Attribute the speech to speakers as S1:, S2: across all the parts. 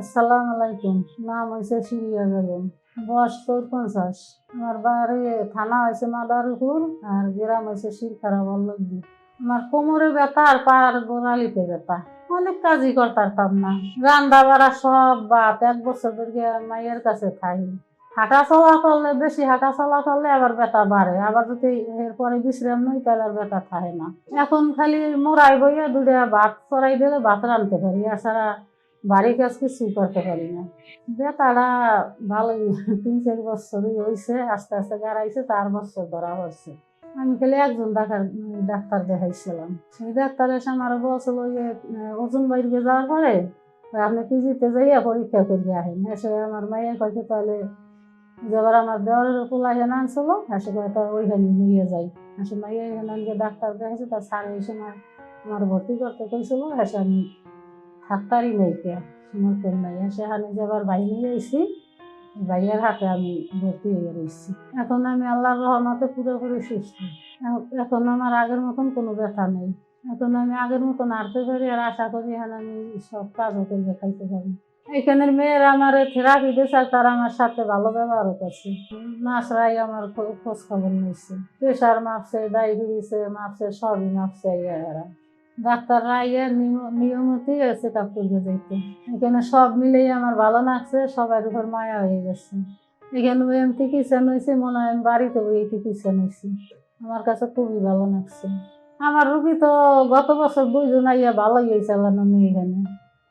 S1: আসসালামু আলাইকুম। নাম হয়েছে সিরিয়া বেগম। বয়স তোর পঞ্চাশ আমার বাড়ি থানা হয়েছে মাদারীপুর আর গ্রাম হয়েছে শিরখারা বল্লভদি আমার কোমরে ব্যথা আর পার গোড়ালিতে ব্যথা। অনেক কাজই করতাম না। রান্না বাড়া সব বাত এক বছর ধরে মায়ের কাছে থাই। হাঁটা চলা করলে, বেশি হাঁটা চলা করলে আবার ব্যথা বাড়ে। আবার যদি এরপরে বিশ্রাম নই, তাহলে আর ব্যথা থাকে না। এখন খালি মোড়াই বইয়া দুটা ভাত চড়াই দিলে ভাত রাঁধতে পারি। এছাড়া বাড়ি কাজ কিছু করতে পারি না। বেতাটা ভালোই তিন চার বছরই হয়েছে আস্তে আস্তে গাড়াইছে, তার বছর ধরা হচ্ছে আমি খালি একজন ডাক্তার ডাক্তার দেখাইছিলাম। সেই ডাক্তার এসে আমার বলছিল যে ওজন বাইরে যাওয়ার পরে আপনি পিজিতে যাইয়া পরীক্ষা করিয়ে আহেন। এসে আমার মাইয়া কয়েছে তাহলে যেবার আমার দেওয়ারের পোলা এখানে আনছিল, এসে কয়ে, তো ওইখানে নিয়ে যাই। এসে মাইয়া এখানে ডাক্তার দেখাইছে তার স্যার এই সময় আমার ভর্তি করতে কইছিল, এসে আমি থাকতারই নাই কে সমর্থন নাই সেখানে যাবার নিয়ে আইসি ভাইয়ের হাতে আমি ভর্তি হয়ে রয়েছি এখন আমি আল্লাহর রহমতে পুরোপুরি সুস্থ। এখন আমার আগের মতন কোনো ব্যথা নেই। এখন আমি আগের মতন হাঁটতে পারি, আর আশা করি এখন আমি সব কাজও করে দেখাইতে পারি। এখানের মেয়েরা আমার থেরাপি দিয়েছে আর তারা আমার সাথে ভালো ব্যবহারও করছে। নাচরাই আমার খোঁজ খবর নিয়েছে প্রেশার মাপছে ডায়াবেটিসে মাপছে, সবই মাপছে এরা। ডাক্তাররা ইয়ে নিয়ম- নিয়মিত চেক আপ করে যাইতে এখানে সব মিলেই আমার ভালো লাগছে সবার উপর মায়া হয়ে গেছে। এখানে এমতি কিচেন হয়েছে মনে হয় আমি বাড়িতে ওই কিচেন হয়েছি আমার কাছে খুবই ভালো লাগছে। আমার রুগী তো গত বছর দুইজন আইয়া ভালোই হয়েছে আল্লাহ নিয়ে এখানে।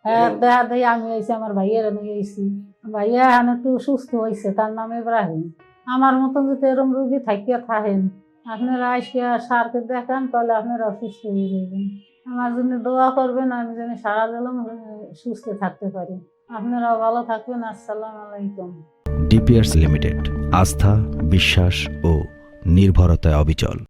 S1: হ্যাঁ দেখা দেয় আমি হয়েছি আমার ভাইয়ের নিয়ে গেছি ভাইয়া এখন একটু সুস্থ হয়েছে তার নাম ইব্রাহিম। আমার মতন যদি এরকম রুগী থাকিয়া থাকেন আপনারা আসিয়া সারকে দেখান তাহলে আপনারা সুস্থ হয়ে যাবেন আমার জন্য দোয়া করবেন, আমি যেন সারা দিলাম সুস্থ থাকতে পারি। আপনারাও ভালো থাকবেন, আসসালাম আলাইকুম।
S2: ডিপিয়ার্স লিমিটেড, আস্থা, বিশ্বাস ও নির্ভরতায় অবিচল।